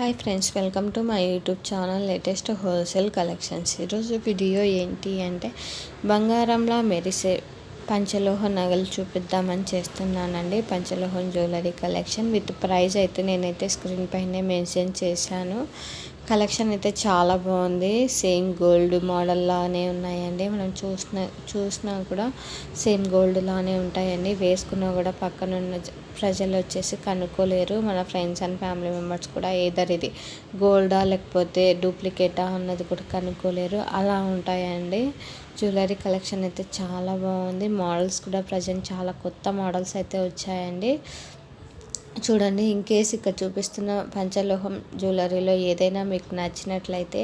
Hi friends welcome to my YouTube channel latest wholesale collections ఈరోజు video ఏంటి అంటే బంగారంలా మెరిసే పంచలోహ నగలు చూపిద్దామని చేస్తున్నానండి. పంచలోహం జ్యువెలరీ కలెక్షన్ విత్ ప్రైస్ అయితే నేనైతే స్క్రీన్ పైనే మెన్షన్ చేశాను. కలెక్షన్ అయితే చాలా బాగుంది. సేమ్ గోల్డ్ మోడల్ లానే ఉన్నాయండి. మనం చూసిన చూసినా కూడా సేమ్ గోల్డ్ లానే ఉంటాయండి. వేసుకున్నా కూడా పక్కన ఉన్న ప్రజలు వచ్చేసి కనుక్కోలేరు. మన ఫ్రెండ్స్ అండ్ ఫ్యామిలీ మెంబర్స్ కూడా ఏదర్ ఇది గోల్డా లేకపోతే డూప్లికేటా అన్నది కూడా కనుక్కోలేరు. అలా ఉంటాయండి. జ్యువెలరీ కలెక్షన్ అయితే చాలా బాగుంది. మోడల్స్ కూడా ప్రజెంట్ చాలా కొత్త మోడల్స్ అయితే వచ్చాయండి. చూడండి ఇంకేస్ ఇక్కడ చూపిస్తున్న పంచలోహం జ్యువెలరీలో ఏదైనా మీకు నచ్చినట్లయితే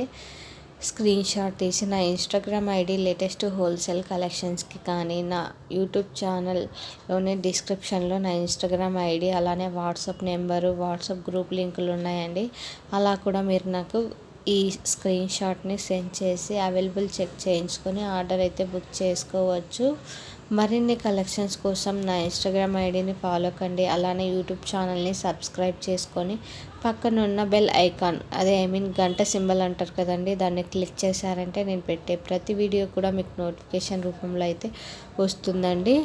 స్క్రీన్ షాట్ తీసి నా ఇన్స్టాగ్రామ్ ఐడి లేటెస్ట్ హోల్సేల్ కలెక్షన్స్కి కానీ నా యూట్యూబ్ ఛానల్లోనే డిస్క్రిప్షన్లో నా ఇన్స్టాగ్రామ్ ఐడి అలానే వాట్సాప్ నెంబరు వాట్సాప్ గ్రూప్ లింకులు ఉన్నాయండి. అలా కూడా మీరు నాకు ఈ స్క్రీన్ షాట్ని సెండ్ చేసి అవైలబుల్ చెక్ చేయించుకొని ఆర్డర్ అయితే బుక్ చేసుకోవచ్చు. మరిన్ని కలెక్షన్స్ కోసం నా ఇన్స్టాగ్రామ్ ఐడిని ఫాలో కండి. అలానే యూట్యూబ్ ఛానల్ని సబ్స్క్రైబ్ చేసుకొని పక్కనున్న బెల్ ఐకాన్ అదే ఐ మీన్ గంట సింబల్ అంటారు కదండి దాన్ని క్లిక్ చేశారంటే నేను పెట్టే ప్రతి వీడియో కూడా మీకు నోటిఫికేషన్ రూపంలో అయితే వస్తుందండి.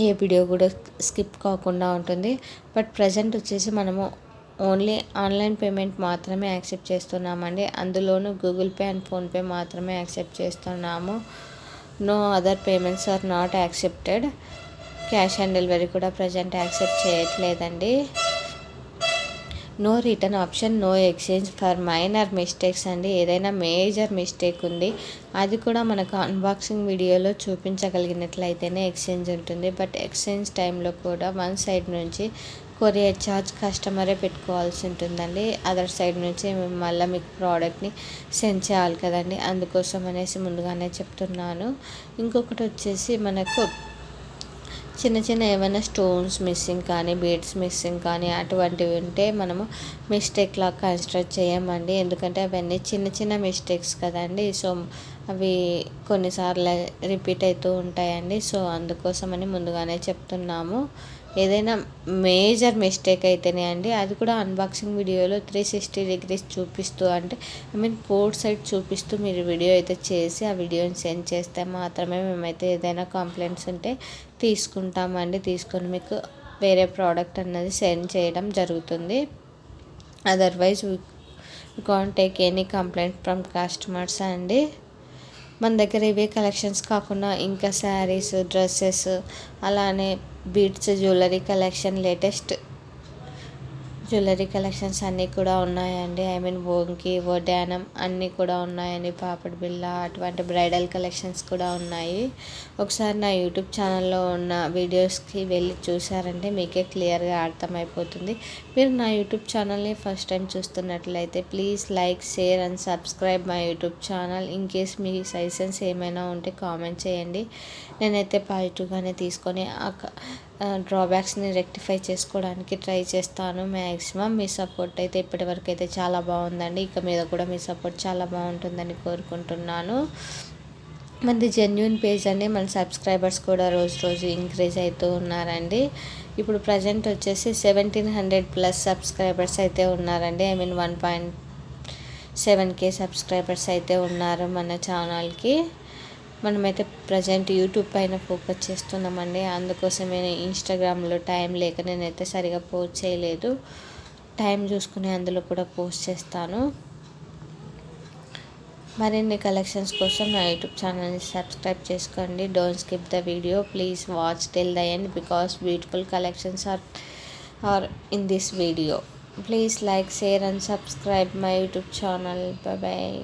ఏ వీడియో కూడా స్కిప్ కాకుండా ఉంటుంది. బట్ ప్రజెంట్ వచ్చేసి మనము ఓన్లీ ఆన్లైన్ పేమెంట్ మాత్రమే యాక్సెప్ట్ చేస్తున్నామండి. అందులోనూ గూగుల్ పే అండ్ ఫోన్పే మాత్రమే యాక్సెప్ట్ చేస్తున్నాము. No other payments are not accepted cash on delivery కూడా ప్రజెంట్ యాక్సెప్ట్ చేయట్లేదండి. No return option no exchange for minor mistakes అండి. ఏదైనా మేజర్ మిస్టేక్ ఉంది. అది కూడా మనకు అన్బాక్సింగ్ వీడియోలో చూపించగలిగినట్లయితేనే ఎక్స్చేంజ్ ఉంటుంది. బట్ ఎక్స్చేంజ్ టైంలో కూడా వన్ సైడ్ నుంచి కొరియర్ ఛార్జ్ కస్టమరే పెట్టుకోవాల్సి ఉంటుందండి. అదర్ సైడ్ నుంచి మేము మళ్ళీ మీకు ప్రోడక్ట్ని సెండ్ చేయాలి కదండి. అందుకోసం అనేసి ముందుగానే చెప్తున్నాను. ఇంకొకటి వచ్చేసి మనకు చిన్న చిన్న ఏమైనా స్టోన్స్ మిస్సింగ్ కానీ బీడ్స్ మిస్సింగ్ కానీ అటువంటివి ఉంటే మనము మిస్టేక్ కన్స్ట్రక్ట్ కన్సిడర్ చేయమండి. ఎందుకంటే అవన్నీ చిన్న చిన్న మిస్టేక్స్ కదండి. సో అవి కొన్నిసార్లు రిపీట్ అవుతూ ఉంటాయండి. సో అందుకోసమని ముందుగానే చెప్తున్నాము. ఏదైనా మేజర్ మిస్టేక్ అయితేనే అండి అది కూడా అన్బాక్సింగ్ వీడియోలో త్రీ సిక్స్టీ డిగ్రీస్ చూపిస్తూ అంటే ఐ మీన్ ఫోర్ సైడ్ చూపిస్తూ మీరు వీడియో అయితే చేసి ఆ వీడియోని సెండ్ చేస్తే మాత్రమే మేమైతే ఏదైనా కంప్లైంట్స్ ఉంటే తీసుకుంటామండి. తీసుకొని మీకు వేరే ప్రోడక్ట్ అన్నది సెండ్ చేయడం జరుగుతుంది. Otherwise can't take any complaint from customers అండి. మన దగ్గర ఇవే కలెక్షన్స్ కాకుండా ఇంకా శారీస్ డ్రెస్సెస్ అలానే beads jewellery collection latest jewellery collections అన్నీ కూడా ఉన్నాయండి. ఐ మీన్ ఓంకి వడ్డానం అన్నీ కూడా ఉన్నాయండి. పాపడి బిళ్ళ అటువంటి బ్రైడల్ కలెక్షన్స్ కూడా ఉన్నాయి. ఒకసారి నా యూట్యూబ్ ఛానల్లో ఉన్న వీడియోస్కి వెళ్ళి చూసారంటే మీకే క్లియర్గా అర్థమైపోతుంది. మీరు నా యూట్యూబ్ ఛానల్ని ఫస్ట్ టైం చూస్తున్నట్లయితే please like share and subscribe my YouTube channel. In case me suggestions ఏమైనా ఉంటే కామెంట్ చేయండి. నేనైతే పాజిటివ్గానే తీసుకొని డ్రాబ్యాక్స్ని రెక్టిఫై చేసుకోవడానికి ట్రై చేస్తాను. మ్యాక్సిమం మీ సపోర్ట్ అయితే ఇప్పటివరకు అయితే చాలా బాగుందండి. ఇక మీద కూడా మీ సపోర్ట్ చాలా బాగుంటుందని కోరుకుంటున్నాను. మనది జెన్యున్ పేజ్ అండి. మన సబ్స్క్రైబర్స్ కూడా రోజు రోజు ఇంక్రీజ్ అవుతూ ఉన్నారండి. ఇప్పుడు ప్రజెంట్ వచ్చేసి సెవెంటీన్ హండ్రెడ్ ప్లస్ సబ్స్క్రైబర్స్ అయితే ఉన్నారండి. I mean one point seven K subscribers అయితే ఉన్నారు మన ఛానల్కి మనమైతే ప్రజెంట్ యూట్యూబ్ పైన ఫోకస్ చేస్తున్నామండి. అందుకోసమే ఇన్స్టాగ్రామ్లో టైం లేక నేనైతే సరిగా పోస్ట్ చేయలేదు. టైం చూసుకుని అందులో కూడా పోస్ట్ చేస్తాను. మరిన్ని కలెక్షన్స్ కోసం నా యూట్యూబ్ ఛానల్ని సబ్స్క్రైబ్ చేసుకోండి. Don't skip the video. Please watch till the end because beautiful collections are are in this video. Please like share and subscribe my YouTube channel. Bye